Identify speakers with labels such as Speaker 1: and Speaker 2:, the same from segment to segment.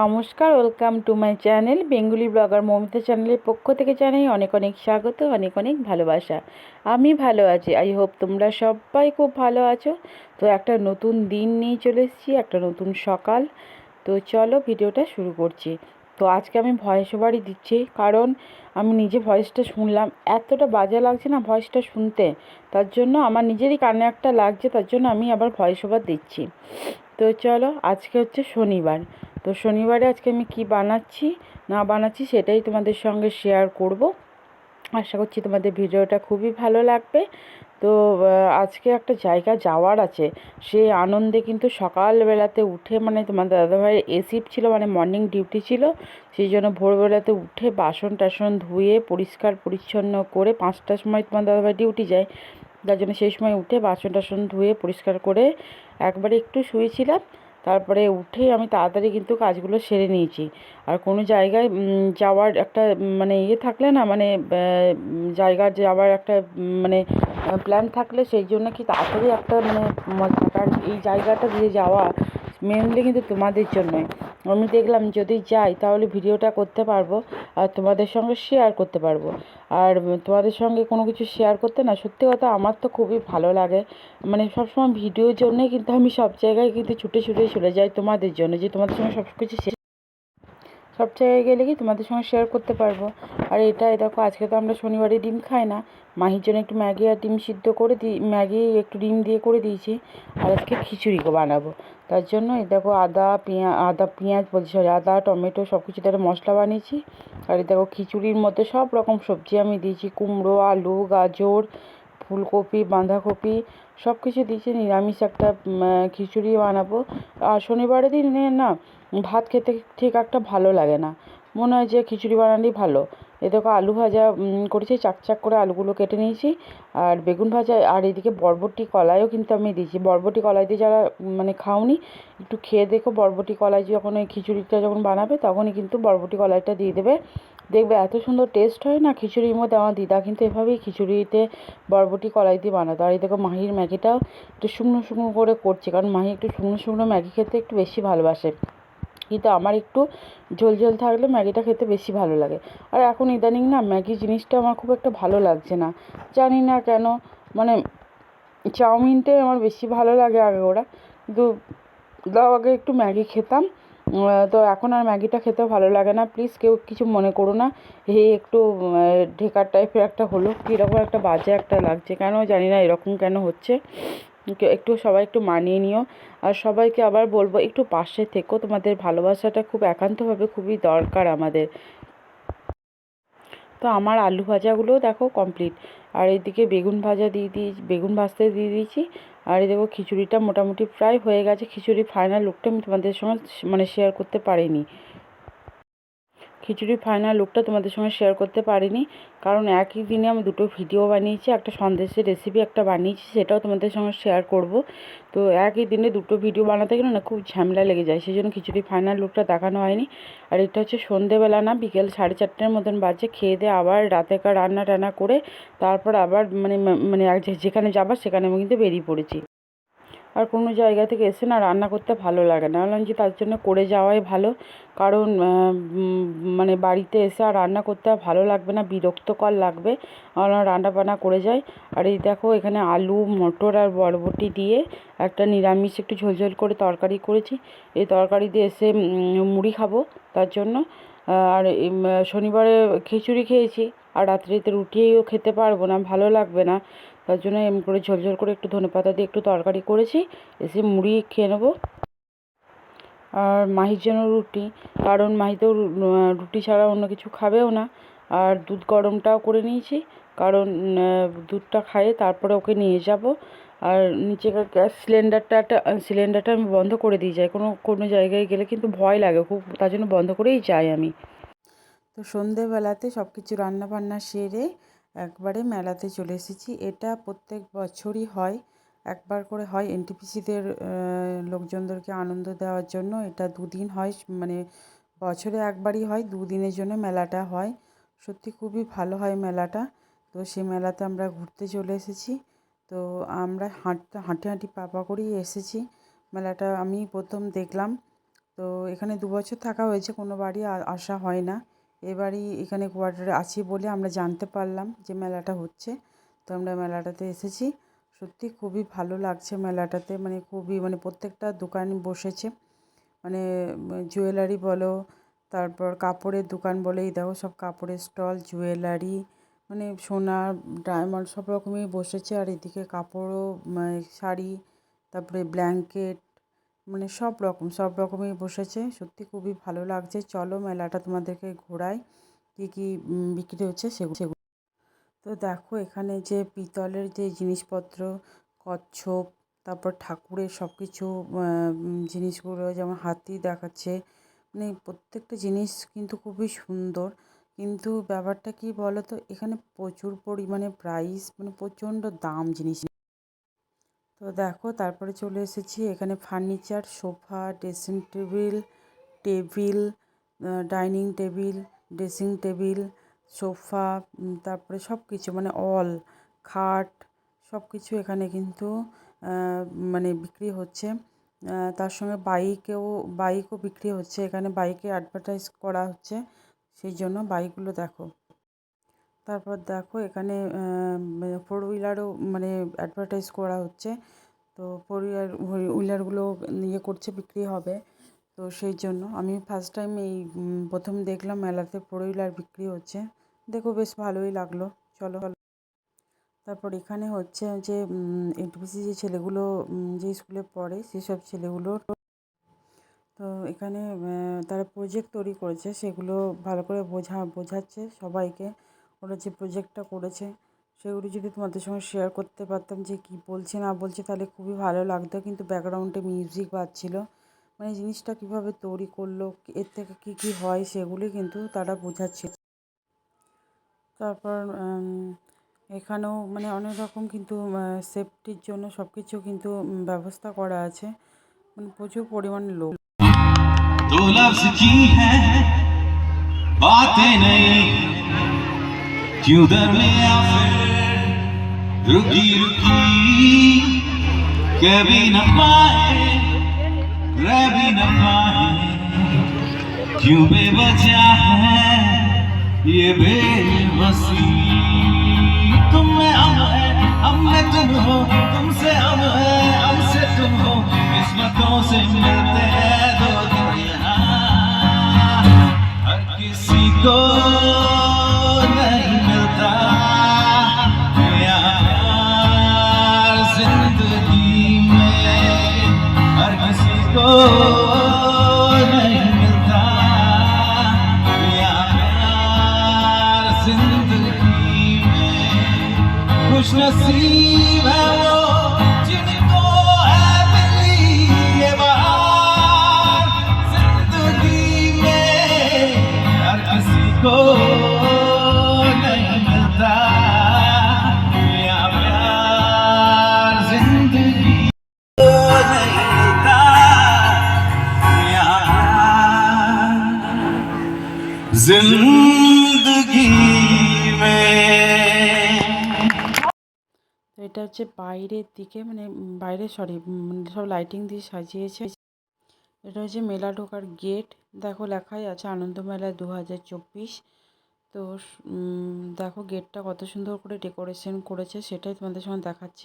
Speaker 1: নমস্কার, welcome to my channel Bengali blogger Momita চ্যানেলের পক্ষ থেকে জানাই অনেক অনেক স্বাগত, অনেক অনেক ভালোবাসা। আমি ভালো আছি, আই হোপ তোমরা সবাই খুব ভালো আছো। তো একটা নতুন দিন নিয়ে চলে এসেছি, একটা নতুন সকাল। তো চলো ভিডিওটা শুরু করছি। তো আজকে আমি ভয়েস ওভারই দিচ্ছি, কারণ আমি নিজে ভয়েসটা শুনলাম। এতটা বাজে লাগছে না ভয়েসটা শুনতে। তার জন্য আমার নিজেরই কানে একটা লাগছে, তার জন্য আমি আবার ভয়েস ওভার দিচ্ছি। তো চলো, আজকে হচ্ছে শনিবার। তো শনিবারে আজকে আমি কি বানাচ্ছি, না বানাচ্ছি সেটাই তোমাদের সঙ্গে শেয়ার করব। আশা করছি তোমাদের ভিডিওটা খুবই ভালো লাগবে। তো আজকে একটা জায়গা যাওয়ার আছে। সেই আনন্দে কিন্তু সকালবেলাতে উঠে মানে তোমাদের দাদাভাইয়ের এ শিফট ছিল মানে মর্নিং ডিউটি ছিল, সেই জন্য ভোরবেলাতে উঠে বাসন টাসন ধুয়ে পরিষ্কার পরিচ্ছন্ন করে পাঁচটার সময় তোমার দাদাভাই ডিউটি যায়। তার জন্য সেই সময় উঠে বাসন টাসন ধুয়ে পরিষ্কার করে একবারে একটু শুয়েছিলাম। তারপরে উঠে আমি তাড়াতাড়ি কিন্তু কাজগুলো সেরে নিয়েছি। আর কোনো জায়গায় যাওয়ার একটা মানে ইয়ে থাকলে না মানে জায়গার যাওয়ার একটা মানে প্ল্যান থাকলে সেই জন্য কি তাড়াতাড়ি একটা মানে থাকার এই জায়গাটা দিয়ে যাওয়া মেনলি কিন্তু তোমাদের জন্যই। আমি দেখলাম যদি যাই তাহলে ভিডিওটা করতে পারব আর তোমাদের সঙ্গে শেয়ার করতে পারব। আর তোমাদের সঙ্গে কোনো কিছু শেয়ার করতে না, সত্যি কথা আমার তো খুবই ভালো লাগে। মানে সবসময় ভিডিওর জন্যই কিন্তু আমি সব জায়গায় কিন্তু ছুটে ছুটে চলে যাই তোমাদের জন্য, যে তোমাদের সঙ্গে সব কিছু সব জায়গায় গেলে কি তোমাদের সঙ্গে শেয়ার করতে পারব। আর এটাই দেখো, আজকে তো আমরা শনিবারে ডিম খাই না। মাহির জন্য একটু ম্যাগি আর ডিম সিদ্ধ করে দিই ম্যাগি একটু ডিম দিয়ে করে দিয়েছি। আর আজকে খিচুড়ি বানাবো। তার জন্য এই দেখো আদা, পেঁয়া, আদা, পেঁয়াজ বলছি সরি আদা, টমেটো সব কিছু তার মশলা বানিয়েছি। আর এই দেখো খিচুড়ির মধ্যে সব রকম সবজি আমি দিয়েছি, কুমড়ো, আলু, গাজর, ফুলকপি, বাঁধাকপি সব কিছু দিয়েছি, নিরামিষ একটা খিচুড়ি বানাবো। আর শনিবারের দিন না ভাত খেতে ঠিক একটা ভালো লাগে না। মনে হয় যে খিচুড়ি বানালেই ভালো। এ দেখো আলু ভাজা করেছি, চাক চাক করে আলুগুলো কেটে নিয়েছি। আর বেগুন ভাজা, আর এদিকে বরবটি কলাইও কিন্তু আমি দিয়েছি। বরবটি কলাই দিয়ে যারা মানে খাওনি, একটু খেয়ে দেখো বরবটি কলাই যখন ওই খিচুড়িটা যখন বানাবে, তখনই কিন্তু বরবটি কলাইটা দিয়ে দেবে। দেখবে এত সুন্দর টেস্ট হয় না, খিচুড়ির মধ্যে আমার দিদা কিন্তু এভাবেই খিচুড়িতে বরবটি কলাই দিয়ে বানাতো। আর এই দেখো মাহির ম্যাগিটাও একটু শুকনো শুকনো করে করছে, কারণ মাহি একটু শুকনো শুকনো ম্যাগি খেতে একটু বেশি ভালোবাসে। কিন্তু আমার একটু ঝোল ঝোল থাকলে ম্যাগিটা খেতে বেশি ভালো লাগে। আর এখন ইদানিং না ম্যাগি জিনিসটা আমার খুব একটা ভালো লাগছে না। জানি না কেন মানে চাউমিনটাই আমার বেশি ভালো লাগে আগে ওরা। কিন্তু দাও আগে একটু ম্যাগি খেতাম। তো এখন আর ম্যাগিটা খেতেও ভালো লাগে না। প্লিজ কেউ কিছু মনে করো না। এই একটু ঢেকার টাইপের একটা হলো। কীরকম একটা বাজে একটা লাগছে। কেন জানি না এরকম কেন হচ্ছে। একটু সবাই একটু মানিয়ে নিও। আর সবাইকে আবার বলব, একটু পাশে থেকো। তোমাদের ভালোবাসাটা খুব একান্তভাবে খুবই দরকার আমাদের। তো আমার আলু ভাজাগুলোও দেখো কমপ্লিট আর এদিকে বেগুন ভাজা দিয়ে দিই, বেগুন ভাজতে দিয়ে দিয়েছি। আর এই দেখো খিচুড়িটা মোটামুটি প্রায় হয়ে গেছে। খিচুড়ি ফাইনাল লুকটা আমি তোমাদের সঙ্গে মানে শেয়ার করতে পারিনি। খিচুড়ির ফাইনাল লুকটা তোমাদের সঙ্গে শেয়ার করতে পারিনি। কারণ একই দিনে আমি দুটো ভিডিও বানিয়েছি, একটা সন্দেশের রেসিপি একটা বানিয়েছি, সেটাও তোমাদের সঙ্গে শেয়ার করব। তো একই দিনে দুটো ভিডিও বানাতে গেলে না খুব ঝামেলা লেগে যায়, সেই জন্য খিচুড়ি ফাইনাল লুকটা দেখানো হয়নি। আর এটা হচ্ছে সন্ধেবেলা না, বিকেল সাড়ে চারটের মতন বাজে, খেয়ে দিয়ে আবার রাতেকার রান্না টান্না করে, তারপর আবার মানে মানে যেখানে যাবার সেখানে আমি কিন্তু বেরিয়ে পড়েছি। আর কোনো জায়গা থেকে এসে না রান্না করতে ভালো লাগে না। বললাম যে তার জন্য করে যাওয়াই ভালো। কারণ মানে বাড়িতে এসে আর রান্না করতে আর ভালো লাগবে না, বিরক্তকর লাগবে। আমরা রান্না বান্না করে যাই। আর এই দেখো, এখানে আলু, মটর আর বরবটি দিয়ে একটা নিরামিষ একটু ঝোলঝোল করে তরকারি করেছি। এই তরকারি দিয়ে এসে মুড়ি খাব তার জন্য। আর শনিবারে খিচুড়ি খেয়েছি। আর রাত্রিতে রুটিও খেতে পারব না, ভালো লাগবে না। তার জন্য এমনি করে ঝোল ঝোল করে একটু ধনে পাতা দিয়ে একটু তরকারি করেছি, এসে মুড়ি খেয়ে নেব। আর মাহির জন্য রুটি, কারণ মাহি তো রুটি ছাড়া অন্য কিছু খাবেও না। আর দুধ গরমটাও করে নিয়েছি, কারণ দুধটা খাইয়ে তারপরে ওকে নিয়ে যাব। আর নিচেকার গ্যাস সিলিন্ডারটা সিলিন্ডারটা আমি বন্ধ করে দিয়ে যাই। কোনো কোনো জায়গায় গেলে কিন্তু ভয় লাগে, খুব তার জন্য বন্ধ করেই যাই আমি। তো সন্ধেবেলাতে সব কিছু রান্না বান্না সেরে একবারে মেলাতে চলে এসেছি। এটা প্রত্যেক বছরই হয়। একবার করে হয় এনটিপিসিদের লোকজনদেরকে আনন্দ দেওয়ার জন্য। এটা দুদিন হয় মানে বছরে একবারই হয়, দুদিনের জন্য মেলাটা হয়। সত্যি খুবই ভালো হয় মেলাটা। তো সেই মেলাতে আমরা ঘুরতে চলে এসেছি। তো আমরা হাঁটতে হাঁটি হাঁটি পা পা করেই এসেছি। মেলাটা আমি প্রথম দেখলাম। তো এখানে দু বছর থাকা হয়েছে, কোনো বাড়ি আসা হয় না। এবারই এখানে কোয়ার্টারে আছি বলে আমরা জানতে পারলাম যে মেলাটা হচ্ছে। তো আমরা মেলাটাতে এসেছি। সত্যি খুবই ভালো লাগছে মেলাটাতে। মানে খুবই মানে প্রত্যেকটা দোকান বসেছে। মানে জুয়েলারি বলো, তারপর কাপড়ের দোকান বলো, এই দেখো সব কাপড়ের স্টল, জুয়েলারি মানে সোনা, ডায়মন্ড সব রকমই বসেছে। আর এদিকে কাপড়ও মানে শাড়ি, তারপরে ব্ল্যাঙ্কেট মানে সব রকম, সব রকমই বসেছে। সত্যি খুবই ভালো লাগছে। চলো মেলাটা তোমাদেরকে ঘোরাই। কী কী বিক্রি হচ্ছে সেগুলো তো দেখো এখানে যে পিতলের যে জিনিসপত্র, কচ্ছপ, তারপর ঠাকুরের সব কিছু জিনিসগুলো যেমন হাতি দেখাচ্ছে মানে প্রত্যেকটা জিনিস কিন্তু খুবই সুন্দর। কিন্তু ব্যাপারটা কি বলো তো এখানে প্রচুর পরিমাণে প্রাইস মানে প্রচণ্ড দাম জিনিস। তো দেখো, তারপরে চলে এসেছি এখানে furniture, sofa, dressing table table dining table, dressing table, sofa তারপরে সব কিছু মানে অল, খাট সব কিছু এখানে কিন্তু মানে বিক্রি হচ্ছে। তার সঙ্গে বাইকেও, বাইকও বিক্রি হচ্ছে। এখানে বাইকে অ্যাডভার্টাইজ করা হচ্ছে। সেই জন্য বাইকগুলো দেখো। তারপর দেখো এখানে ফোর হুইলারও মানে অ্যাডভার্টাইজ করা হচ্ছে। তো ফোর হুইলার হুইলারগুলো ইয়ে করছে, বিক্রি হবে। তো সেই জন্য আমি ফার্স্ট টাইম এই প্রথম দেখলাম মেলাতে ফোর হুইলার বিক্রি হচ্ছে। দেখো বেশ ভালোই লাগল। চলো। তারপর এখানে হচ্ছে যে এনটিপিসি যে ছেলেগুলো যে স্কুলে পড়ে, সেসব ছেলেগুলো। তো এখানে তারা প্রজেক্ট তৈরি করেছে। সেগুলো ভালো করে বোঝা, বোঝাচ্ছে সবাইকে। ওরা যে প্রজেক্টটা করেছে সেগুলো যদি তোমাদের সঙ্গে শেয়ার করতে পারতাম যে কী বলছে না বলছে তাহলে খুবই ভালো লাগতো কিন্তু ব্যাকগ্রাউন্ডে মিউজিক বাজছিল মানে জিনিসটা কীভাবে তৈরি করলো এর থেকে কী কী হয় সেগুলি কিন্তু তারা বোঝাচ্ছে তারপর উম, এখানেও মানে অনেক রকম কিন্তু সেফটির জন্য সব কিছু কিন্তু উম, ব্যবস্থা করা আছে মানে প্রচুর পরিমাণে লোক
Speaker 2: दो लफ्ज की है बातें नहीं क्यों दर दरमिया फिर रुकी रुकी? कभी न पाए, रह भी न पाए। क्यों बेवजह है ये बेबसी तुम में हम है हम में तुम हो, तुमसे हम है हमसे तुम हो। किस्मतों से मिलते खुश नसीब है वो जिनको है मिली ये बहार जिंदगी में हर किसी को नहीं मिलता या प्यार जिंदगी को नहीं मिलता या प्यार जिंदगी में
Speaker 1: তো এটা হচ্ছে বাইরের দিকে মানে বাইরে সরি সব লাইটিং দিয়ে সাজিয়েছে। এটা হচ্ছে মেলা ঢোকার গেট দেখো লেখাই আছে আনন্দ মেলা দু চব্বিশ। তো দেখো গেটটা কত সুন্দর করে ডেকোরেশন করেছে, সেটাই তোমাদের সঙ্গে দেখাচ্ছি।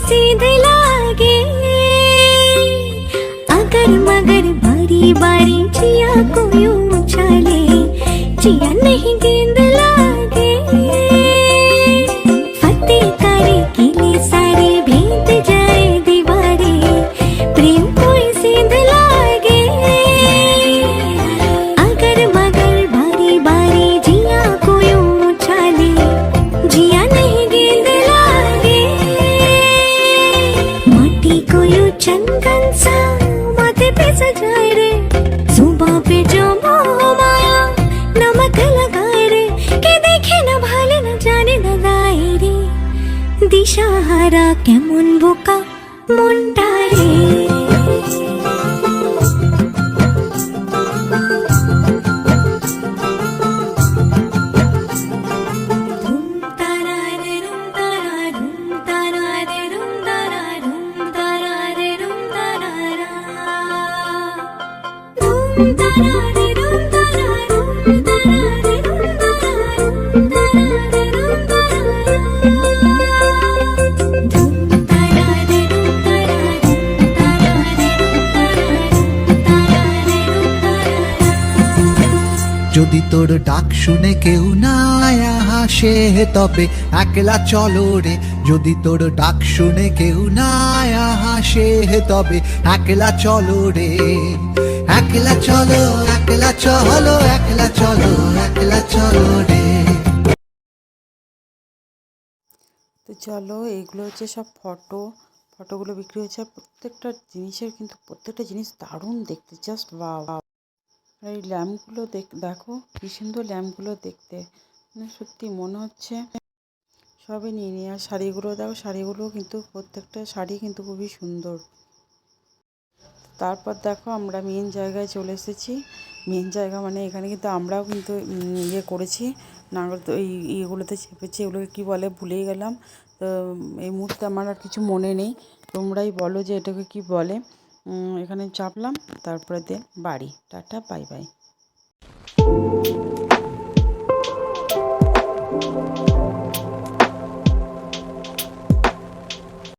Speaker 3: लागे अगर मगर भरी बारी बारी जिया को यूं उछाले जिया नहीं गेंद सजाए रे सुबह पे जो मोह माया नमक लगाए रे के देखे न भाले न जाने न গায়ে রে দিশাহারা কেমন বোকা মনটা
Speaker 4: যদি তোর ডাক শুনে কেউ না হাসে, তবে একলা চলো রে। যদি তোর ডাক শুনে কেউ না হাসে, তবে একলা চলো রে। একলা চলো একলা চলো একলা চলো একলা চলো রে।
Speaker 1: তো চলো, এগুলো হচ্ছে সব ফটো। ফটোগুলো বিক্রি হচ্ছে আর প্রত্যেকটা জিনিসের, কিন্তু প্রত্যেকটা জিনিস দারুণ দেখতে। জাস্ট বাও আর এই ল্যাম্পগুলো দেখ, দেখো কি সুন্দর ল্যাম্পগুলো দেখতে। সত্যি মনে হচ্ছে সবই নিয়ে নিয়ে আর শাড়িগুলো দেখো শাড়িগুলো কিন্তু প্রত্যেকটা শাড়ি কিন্তু খুবই সুন্দর। তারপর দেখো আমরা মেন জায়গায় চলে এসেছি। মেন জায়গা মানে এখানে কিন্তু আমরাও কিন্তু ইয়ে করেছি। নাগর এই ইয়েগুলোতে চেপেছি, এগুলোকে কী বলে ভুলেই গেলাম। তো এই মুহূর্তে আমার আর কিছু মনে নেই। তোমরাই বলো যে এটাকে কি বলে। এখানে চাপলাম তারপরে দিয়ে বাড়ি টাটা বাই বাই।